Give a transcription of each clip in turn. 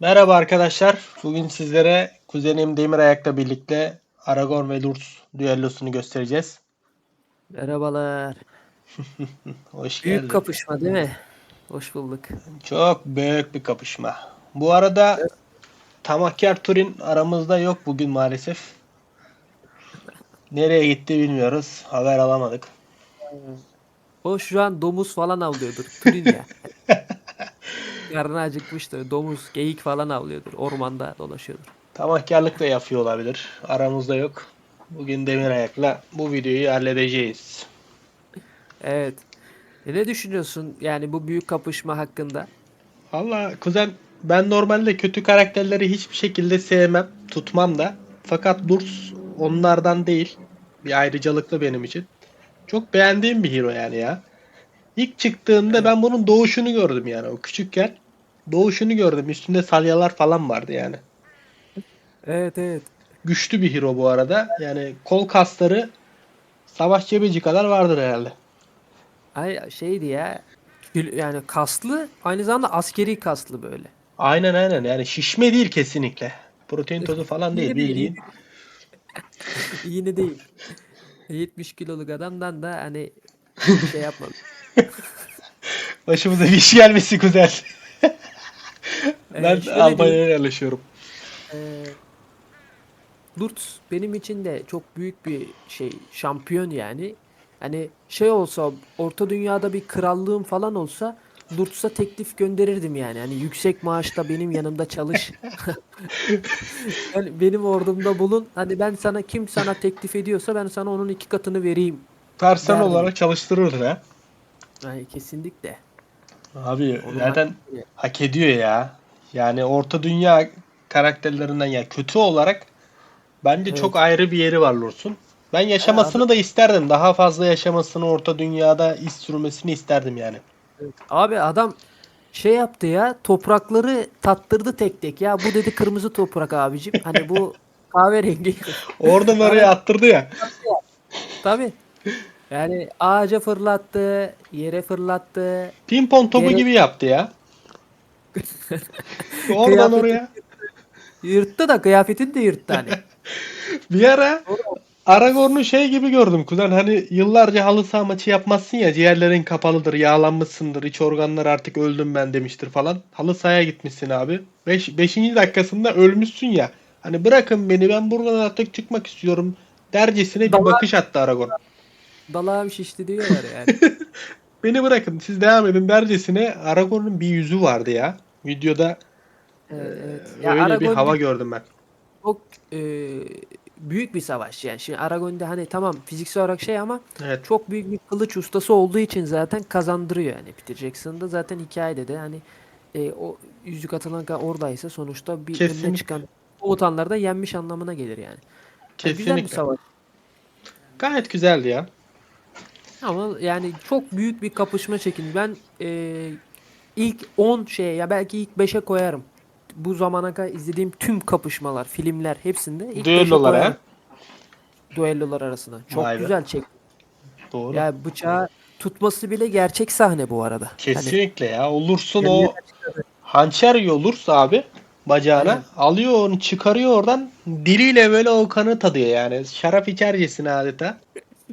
Merhaba arkadaşlar. Bugün sizlere kuzenim Demir Ayak'la birlikte Aragorn ve Lurs düellosunu göstereceğiz. Merhabalar. Hoş Büyük geldin. kapışma değil mi? Hoş bulduk. Çok büyük bir kapışma. Bu arada Tamahkar Turin aramızda yok bugün maalesef. Nereye gitti bilmiyoruz. Haber alamadık. O şu an domuz falan avlıyordur. Turin ya. Karnı acıkmıştır. Domuz, geyik falan avlıyordur. Ormanda dolaşıyordur. Tamahkarlık da yapıyor olabilir. Aramızda yok. Bugün Demir Ayak'la bu videoyu halledeceğiz. Evet. E ne düşünüyorsun yani bu büyük kapışma hakkında? Valla kuzen ben normalde kötü karakterleri hiçbir şekilde sevmem, tutmam da. Fakat Lurs onlardan değil. Bir ayrıcalıklı benim için. Çok beğendiğim bir hero yani ya. İlk çıktığında ben bunun doğuşunu gördüm yani o küçükken. Doğuşunu gördüm. Üstünde salyalar falan vardı yani. Evet evet. Güçlü bir hero bu arada. Yani kol kasları savaş cebeci kadar vardır herhalde. Ay şeydi ya. Yani kaslı aynı zamanda askeri kaslı böyle. Aynen aynen yani şişme değil kesinlikle. Protein tozu falan değil, bildiğin. Yine değil. 70 kiloluk adamdan da hani şey yapmadım. Başımıza bir şey gelmesi güzel. ben Ee, şöyle Almanya'ya yerleşiyorum. Ee, Lutz benim için de çok büyük bir şey şampiyon yani. Hani şey olsa orta dünyada bir krallığım falan olsa Lutz'a teklif gönderirdim yani. Hani yüksek maaşta benim yanımda çalış. Yani benim ordumda bulun. Hani ben sana kim sana teklif ediyorsa ben sana onun iki katını vereyim. Derdim. olarak çalıştırırdın ha. Yani kesinlikle. Abi Onu zaten hak ediyor. hak ediyor ya. Yani orta dünya karakterlerinden ya kötü olarak bence Evet. çok ayrı bir yeri var Lurs'un. Ben yaşamasını da isterdim. Daha fazla yaşamasını orta dünyada iz sürmesini isterdim yani. Abi adam şey yaptı ya toprakları tattırdı tek tek ya bu dedi kırmızı toprak abicim hani bu kahverengi Oradan oraya attırdı ya. tabi yani ağaca fırlattı yere fırlattı Pimpon topu Yere- gibi yaptı ya. Oradan Kıyafeti- oraya. yırttı da kıyafetini de yırttı hani Bir ara Aragorn'u şey gibi gördüm kuzen hani yıllarca halı saha maçı yapmazsın ya ciğerlerin kapalıdır yağlanmışsındır iç organlar artık öldüm ben demiştir falan. Halı sahaya gitmişsin abi. 5. Beş, 5. dakikasında ölmüşsün ya. Hani bırakın beni ben buradan artık çıkmak istiyorum dercesine bir Dala- bakış attı Aragorn. Dalağım şişti diyorlar yani Beni bırakın siz devam edin dercesine Aragorn'un bir yüzü vardı ya. Videoda evet, evet. öyle bir Aragorn hava gördüm ben. çok e, büyük bir savaş yani şimdi Aragon'da hani tamam fiziksel olarak şey ama Evet. çok büyük bir kılıç ustası olduğu için zaten kazandırıyor yani Peter Jackson'da zaten hikayede de hani e, o yüzük atılan oradaysa sonuçta bir Kesinlikle. önüne çıkan komutanlar da yenmiş anlamına gelir yani. Yani güzel bir Kesinlikle. savaş Gayet güzeldi ya. Ama yani çok büyük bir kapışma çekin. Ben e, ilk 10 şeye ya belki ilk 5'e koyarım. Bu zamana kadar izlediğim tüm kapışmalar, filmler hepsinde ilk 5'e Düellolar ha. koyarım. Düellolar arasına. Çok Vay be. güzel çek. Doğru. Ya bıçağı tutması bile gerçek sahne bu arada. Hani Kesinlikle ya. Olursun o hançer olursa abi bacağına Aynen. alıyor onu çıkarıyor oradan diliyle böyle o kanı tadıyor yani. Şarap içercesine adeta.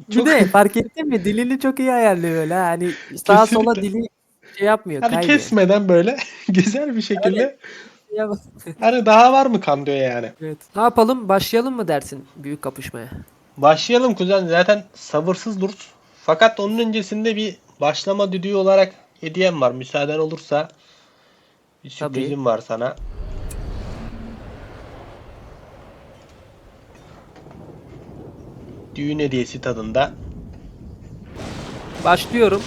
Bir Çok- de fark ettin mi? Dilini çok iyi ayarlıyor öyle. ha. Hani sağa sola Kesinlikle. dili şey yapmıyor. Hani kaymıyor. kesmeden böyle güzel bir şekilde Ya- hani daha var mı kan diyor yani. Evet. Ne yapalım? Başlayalım mı dersin büyük kapışmaya? Başlayalım kuzen zaten sabırsız duruz. Fakat onun öncesinde bir başlama düdüğü olarak hediyem var. Müsaaden olursa bir Tabii. sürprizim var sana. Düğün hediyesi tadında. Başlıyorum.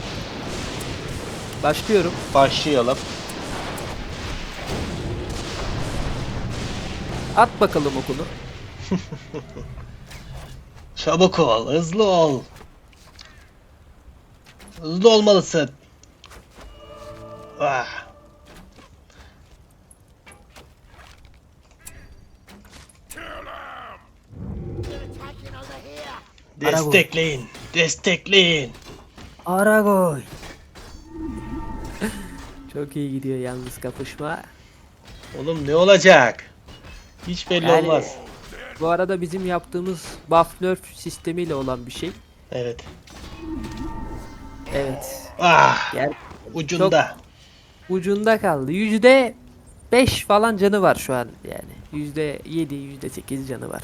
Başlıyorum. Başlayalım. At bakalım okunu. Çabuk ol, hızlı ol. Hızlı olmalısın. Ah. Destekleyin, destekleyin. Aragoy. Çok iyi gidiyor yalnız kapışma. Oğlum ne olacak? Hiç belli Yani- olmaz. Bu arada bizim yaptığımız buff nerf sistemiyle olan bir şey. Evet. Evet. Ah Gel ucunda. ucunda kaldı. Yüzde 5 falan canı var şu an yani. Yüzde 7, yüzde 8 canı var.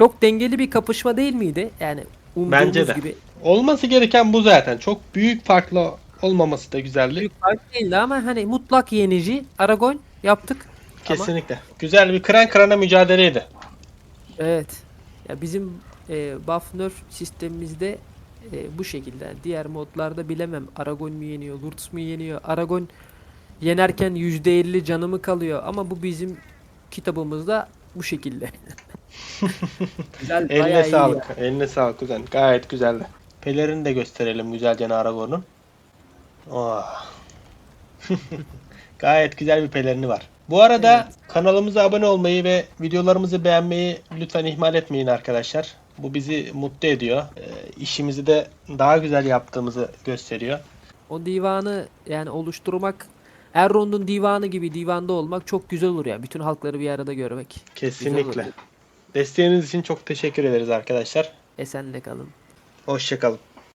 Çok dengeli bir kapışma değil miydi? Yani umduğumuz Bence de. gibi. Olması gereken bu zaten. Çok büyük farklı olmaması da güzeldi. Büyük fark değildi ama hani mutlak yenici Aragon yaptık. Kesinlikle. Güzel bir kıran kırana mücadeleydi. evet. Ya bizim e, buff nerf sistemimizde e, bu şekilde. Yani Diğer modlarda bilemem. Aragon mu yeniyor, Lurtz mu yeniyor? Aragon yenerken %50 canı mı kalıyor? Ama bu bizim kitabımızda bu şekilde. Güzel, Eline sağlık. ya. Eline sağlık kuzen. Gayet güzeldi. Pelerini de gösterelim güzelce Aragorn'un. Oh. Gayet güzel bir pelerini var. Bu arada kanalımıza abone olmayı ve videolarımızı beğenmeyi lütfen ihmal etmeyin arkadaşlar. Bu bizi mutlu ediyor. Ee, işimizi de daha güzel yaptığımızı gösteriyor. O divanı yani oluşturmak Elrond'un divanı gibi divanda olmak çok güzel olur ya. Bütün halkları bir arada görmek. Kesinlikle. Desteğiniz için çok teşekkür ederiz arkadaşlar. Esenle kalın. Hoşçakalın.